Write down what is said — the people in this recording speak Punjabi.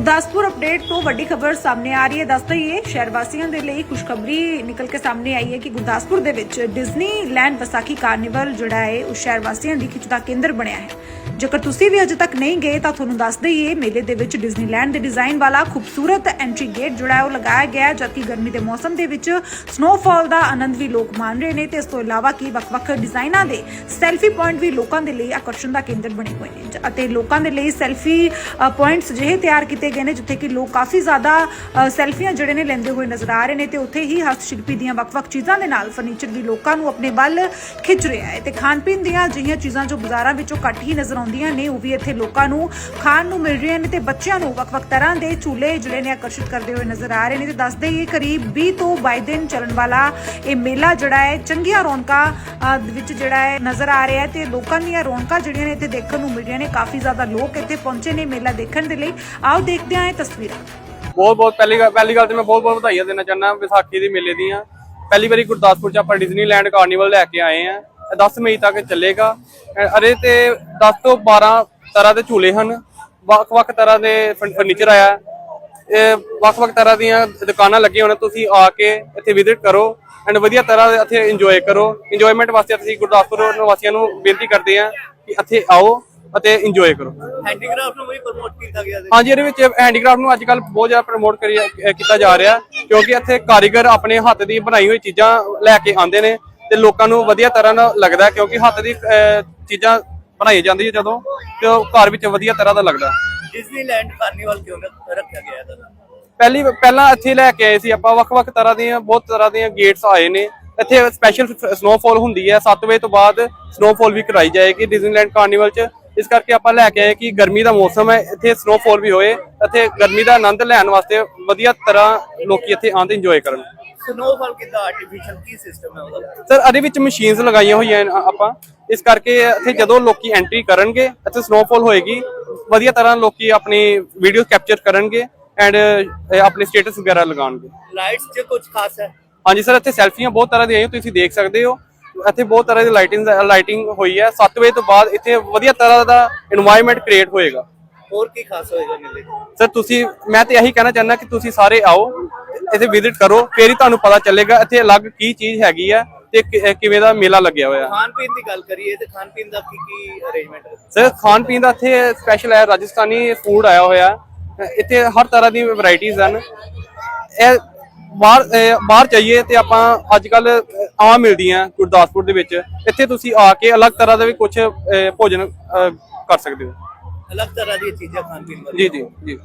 ਗੁਰਦਾਸਪੁਰ ਅਪਡੇਟ ਤੋਂ ਵੱਡੀ ਖਬਰ ਸਾਹਮਣੇ ਆ ਰਹੀ ਹੈ। ਦੱਸ ਦਈਏ ਸ਼ਹਿਰ ਵਾਸੀਆਂ ਦੇ ਲਈ ਖੁਸ਼ਖਬਰੀ ਨਿਕਲ ਕੇ ਸਾਹਮਣੇ ਆਈ ਹੈ ਕਿ ਗੁਰਦਾਸਪੁਰ ਦੇ ਵਿੱਚ ਡਿਜ਼ਨੀਲੈਂਡ ਵਿਸਾਖੀ ਕਾਰਨੀਵਲ ਜਿਹੜਾ ਹੈ, ਉਹ ਸ਼ਹਿਰ ਵਾਸੀਆਂ ਦੀ ਖਿੱਚ ਦਾ ਕੇਂਦਰ ਬਣਿਆ ਹੈ। ਜੇਕਰ ਤੁਸੀਂ ਵੀ ਅਜੇ ਤੱਕ ਨਹੀਂ ਗਏ ਤਾਂ ਤੁਹਾਨੂੰ ਦੱਸ ਦਈਏ, ਮੇਲੇ ਦੇ ਵਿੱਚ ਡਿਜ਼ਨੀਲੈਂਡ ਦੇ ਡਿਜ਼ਾਈਨ ਵਾਲਾ ਖੂਬਸੂਰਤ ਐਂਟਰੀ ਗੇਟ ਜਿਹੜਾ ਉਹ ਲਗਾਇਆ ਗਿਆ ਜਦਕਿ ਗਰਮੀ ਦੇ ਮੌਸਮ ਦੇ ਵਿੱਚ ਸਨੋਫਾਲ ਦਾ ਆਨੰਦ ਵੀ ਲੋਕ ਮਾਣ ਰਹੇ ਨੇ ਤੇ ਇਸ ਤੋਂ ਇਲਾਵਾ ਕੀ ਵੱਖ-ਵੱਖ ਡਿਜ਼ਾਈਨਾਂ ਦੇ ਸੈਲਫੀ ਪੁਆਇੰਟ ਵੀ ਲੋਕਾਂ ਦੇ ਲਈ ਆਕਰਸ਼ਣ ਦਾ ਕੇਂਦਰ ਬਣੇ ਹੋਏ ਨੇ। ਅਤੇ ਲੋਕਾਂ ਦੇ ਲਈ ਸੈਲਫੀ ਪੁਆਇੰਟਸ ਜਿਹੇ ਤਿਆਰ ਕੀਤੇ ਗਏ ਨੇ ਜਿੱਥੇ ਕਿ ਲੋਕ ਕਾਫੀ ਜ਼ਿਆਦਾ ਸੈਲਫੀਆਂ ਜਿਹੜੇ ਨੇ ਲੈਂਦੇ ਹੋਏ ਨਜ਼ਰ ਆ ਰਹੇ ਨੇ ਤੇ ਉੱਥੇ ਹੀ ਹਸਤ ਸ਼ਿਲਪੀ ਦੀਆਂ ਵੱਖ-ਵੱਖ ਚੀਜ਼ਾਂ ਦੇ ਨਾਲ ਫਰਨੀਚਰ ਵੀ ਲੋਕਾਂ ਨੂੰ ਆਪਣੇ ਵੱਲ ਖਿੱਚ ਰਿਹਾ ਹੈ। ਤੇ ਖਾਣ ਪੀਣ ਦੀਆਂ ਅਜਿਹੀਆਂ ਚੀਜ਼ਾਂ ਜੋ ਬਾਜ਼ਾਰਾਂ ਵਿੱਚੋਂ ਘੱਟ ਹੀ ਨਜ਼ਰ ਆਉਂਦੀਆਂ ਨੇ, ਉਹ ਵੀ ਇੱਥੇ ਲੋਕਾਂ ਨੂੰ ਖਾਣ ਨੂੰ ਮਿਲ ਰਹੀਆਂ ਨੇ ਤੇ ਬੱਚਿਆਂ ਨੂੰ ਵੱਖ-ਵੱਖ ਤਰ੍ਹਾਂ ਦੇ ਝੂਲੇ ਜਿਹੜੇ ਨੇ ਆਕਰਸ਼ਿਤ ਕਰਦੇ ਹੋਏ ਨਜ਼ਰ ਆ ਰਹੇ ਨੇ ਤੇ ਦੱਸਦੇ ਹੀ ਕਰੀਬ 20 ਤੋਂ 22 ਦਿਨ ਚੱਲਣ ਵਾਲਾ ਇਹ ਮੇਲਾ ਜਿਹੜਾ ਹੈ, ਚੰਗੀਆਂ ਰੌਣਕਾਂ ਵਿੱਚ ਜਿਹੜਾ ਹੈ, ਨਜ਼ਰ ਆ ਰਿਹਾ ਹੈ ਤੇ ਲੋਕਾਂ ਦੀਆਂ ਰੌਣਕਾਂ ਜਿਹੜੀਆਂ ਨੇ ਇੱਥੇ ਦੇਖਣ ਨੂੰ ਮਿਲ ਰਹੀਆਂ ਨੇ, ਕਾਫੀ ਜ਼ਿਆਦਾ ਲੋਕ ਇੱਥੇ ਪਹੁੰਚੇ ਨੇ ਮੇਲਾ ਦੇਖਣ ਦੇ ਲਈ। ਆਓ ਦੇਖਦੇ ਹਾਂ ਇਹ ਤਸਵੀਰਾਂ। ਬਹੁਤ ਬਹੁਤ ਪਹਿਲੀ ਗੱਲ ਪਹਿਲੀ ਗੱਲ ਤੇ ਮੈਂ ਬਹੁਤ ਬਹੁਤ ਵਧਾਈਆਂ ਦੇਣਾ ਚਾਹੁੰਦਾ ਵਿਸਾਖੀ ਦੇ ਮੇਲੇ ਦੀਆਂ। ਪਹਿਲੀ ਵਾਰੀ ਗੁਰਦਾਸਪੁਰ ਚ ਆਪਾਂ ਡਿਜ਼ਨੀਲੈਂਡ ਕਾਰਨੀਵਲ ਲੈ ਕੇ ਆਏ ਆ 10 ਮਈ ਤੱਕ ਚੱਲੇਗਾ। ਅਰੇ ਤੇ 10 ਤੋਂ 12 ਤਰ੍ਹਾਂ ਦੇ ਝੂਲੇ ਹਨ। ਵੱਖ-ਵੱਖ ਤਰ੍ਹਾਂ ਦੇ ਫਰ- ਫਰਨੀਚਰ ਆਇਆ। ਇਹ ਵੱਖ-ਵੱਖ ਤਰ੍ਹਾਂ ਦੀਆਂ ਦੁਕਾਨਾਂ ਲੱਗੀਆਂ ਹੋਣ ਤੁਸੀਂ ਆ ਕੇ ਇੱਥੇ ਵਿਜ਼ਿਟ ਕਰੋ ਐਂਡ ਵਧੀਆ ਤਰ੍ਹਾਂ ਇੱਥੇ ਇੰਜੋਏ ਕਰੋ। ਇੰਜੋਇਮੈਂਟ ਵਾਸਤੇ ਅਸੀਂ ਗੁਰਦਾਸਪੁਰ ਵਾਸੀਆਂ ਨੂੰ ਬੇਨਤੀ ਕਰਦੇ ਹਾਂ ਕਿ ਇੱਥੇ ਆਓ ਅਤੇ ਇੰਜੋਏ ਕਰੋ। ਹੈਂਡੀਕ੍ਰਾਫਟ ਨੂੰ ਵੀ ਪ੍ਰਮੋਟ ਕੀਤਾ ਗਿਆ ਹਾਂਜੀ ਇਹਦੇ ਵਿੱਚ ਹੈਂਡੀਕ੍ਰਾਫਟ ਨੂੰ ਅੱਜ ਕੱਲ ਬਹੁਤ ਜ਼ਿਆਦਾ ਪ੍ਰਮੋਟ ਕੀਤਾ ਜਾ ਰਿਹਾ। ਕਿਉਂਕਿ ਇੱਥੇ ਕਾਰੀਗਰ ਆਪਣੇ ਹੱਥ ਦੀ ਬਣਾਈ ਹੋਈ ਚੀਜ਼ਾਂ ਲੈ ਕੇ ਆਉਂਦੇ ਨੇ। ਤੇ ਲੋਕਾਂ ਨੂੰ ਵਧੀਆ ਤਰ੍ਹਾਂ ਨਾਲ ਲੱਗਦਾ ਕਿਉਂਕਿ ਹੱਥ ਦੀ ਅਹ, ਚੀਜ਼ਾਂ ਬਣਾਈ ਜਾਂਦੀ ਹੈ ਜਦੋਂ ਤੇ ਉਹ ਘਰ ਵਿੱਚ ਵਧੀਆ ਤਰ੍ਹਾਂ ਦਾ ਲੱਗਦਾ। ਡਿਜ਼ਨੀਲੈਂਡ ਕਾਰਨੀਵਲ ਕਿਉਂ ਰੱਖ- ਰੱਖਿਆ ਗਿਆ ਇਹਦਾ? ਨਾਮ? ਪਹਿਲੀ ਪਹਿਲਾਂ ਇੱਥੇ ਲੈ ਕੇ ਆਏ ਸੀ ਆਪਾਂ ਵੱਖ-ਵੱਖ ਤਰ੍ਹਾਂ ਦੀਆਂ ਬਹੁਤ ਤਰ੍ਹਾਂ ਦੀਆਂ ਗੇਟਸ ਆਏ ਨੇ। ਇੱਥੇ ਸਪੈਸ਼ਲ ਸਨੋਫਾਲ ਹੁੰਦੀ ਹੈ 7 ਵਜੇ ਤੋਂ ਬਾਅਦ ਸਨੋਫਾਲ ਵੀ ਕਰਾਈ ਜਾਏਗੀ ਡਿਜ਼ਨੀਲੈਂਡ ਕਾਰਨੀਵਲ 'ਚ। ਇਸ ਕਰਕੇ ਆਪਾਂ ਲੈ ਕੇ ਆਏ ਕਿ ਗਰਮੀ ਦਾ ਮੌਸਮ ਹੈ ਇੱਥੇ ਸਨੋਫਾਲ ਵੀ ਹੋਏ ਇੱਥੇ ਗਰਮੀ ਦਾ ਆਨੰਦ ਲੈਣ ਵਾਸਤੇ ਵਧੀਆ ਤਰ੍ਹਾਂ ਲੋਕੀ ਇੱਥੇ ਆਉਂਦੇ ਇੰਜੋਏ ਕਰਨ। ਸਨੋਫਾਲ ਕਿਦਾਂ ਆਰਟੀਫੀਸ਼ੀਅਲ ਕੀ ਸਿਸਟਮ ਹੈ ਉਹਦਾ? ਸਰ ਅਰੇ ਵਿੱਚ ਮਸ਼ੀਨਸ ਲਗਾਈਆਂ ਹੋਈਆਂ ਆਪਾਂ। ਇਸ ਕਰਕੇ ਇੱਥੇ ਜਦੋਂ ਲੋਕੀ ਐਂਟਰੀ ਕਰਨਗੇ ਇੱਥੇ ਸਨੋਫਾਲ ਹੋਏਗੀ। ਵਧੀਆ ਤਰ੍ਹਾਂ ਲੋਕੀ ਆਪਣੀ ਵੀਡੀਓ ਕੈਪਚਰ ਕਰਨਗੇ ਐਂਡ ਆਪਣੇ ਸਟੇਟਸ ਵਗੈਰਾ ਲਗਾਉਣਗੇ। ਲਾਈਟਸ 'ਚ ਕੁਝ ਖਾਸ ਹੈ? ਹਾਂਜੀ ਸਰ ਇੱਥੇ ਸੈਲਫੀਆਂ ਬਹੁਤ ਤਰ੍ਹਾਂ ਦੀਆਂ ਤੁਸੀਂ ਦੇਖ ਸਕਦੇ ਹੋ। ਇੱਥੇ ਬਹੁਤ ਤਰ੍ਹਾਂ ਦੀ ਲਾਈਟਿੰਗ ਲਾਈਟਿੰਗ ਹੋਈ ਹੈ। 7 ਵਜੇ ਤੋਂ ਬਾਅਦ ਇੱਥੇ ਵਧੀਆ ਤਰ੍ਹਾਂ ਦਾ এনवायरमेंट ਕ੍ਰੀਏਟ ਹੋਏਗਾ। ਹੋਰ ਕੀ ਖਾਸ ਹੋਏਗਾ ਮੇਲੇ ਸਰ ਤੁਸੀਂ ਮੈਂ ਤੇ ਇਹੀ ਕਹਿਣਾ ਚਾਹੁੰਦਾ ਕਿ ਤੁਸੀਂ ਸਾਰੇ ਆਓ। ਇੱਥੇ ਵਿਜ਼ਿਟ ਕਰੋ ਫੇਰ ਹੀ ਤੁਹਾਨੂੰ ਪਤਾ ਚੱਲੇਗਾ ਇੱਥੇ ਅਲੱਗ ਕੀ ਚੀਜ਼ ਹੈਗੀ ਆ ਤੇ ਕਿ- ਕਿਵੇਂ ਦਾ ਮੇਲਾ ਲੱਗਿਆ ਹੋਇਆ। ਖਾਣ ਪੀਣ ਦੀ ਗੱਲ ਕਰੀਏ ਤੇ ਖਾਣ ਪੀਣ ਦਾ ਕੀ ਕੀ ਅਰੇਂਜਮੈਂਟ ਹੈ? ਸਰ ਖਾਣ ਪੀਣ ਦਾ ਇੱਥੇ ਸਪੈਸ਼ਲ ਹੈ ਰਾਜਸਥਾਨੀ ਫੂਡ ਆਇਆ ਹੋਇਆ। ਹੈ। ਇੱਥੇ ਹਰ ਤਰ੍ਹਾਂ ਦੀ ਵੈਰਾਈਟੀਆਂ ਹਨ। ਇਹ ਬਾਹਰ ਬਾਹਰ ਚਾਹੀਏ ਤੇ ਆਪਾਂ ਅੱਜ ਕੱਲ ਆਮ ਮਿਲਦੀਆਂ ਗੁਰਦਾਸਪੁਰ ਦੇ ਵਿੱਚ। ਇੱਥੇ ਤੁਸੀਂ ਆ ਕੇ ਅਲੱਗ ਤਰ੍ਹਾਂ ਦਾ ਵੀ ਕੁਝ ਭੋਜਨ ਅਹ, ਕਰ ਸਕਦੇ ਹੋ। ਅਲੱਗ ਤਰ੍ਹਾਂ ਦੀਆਂ ਚੀਜ਼ਾਂ ਖਾਣ ਪੀਣ ਵਾਲੀ ਜੀ ਜੀ ਜੀ।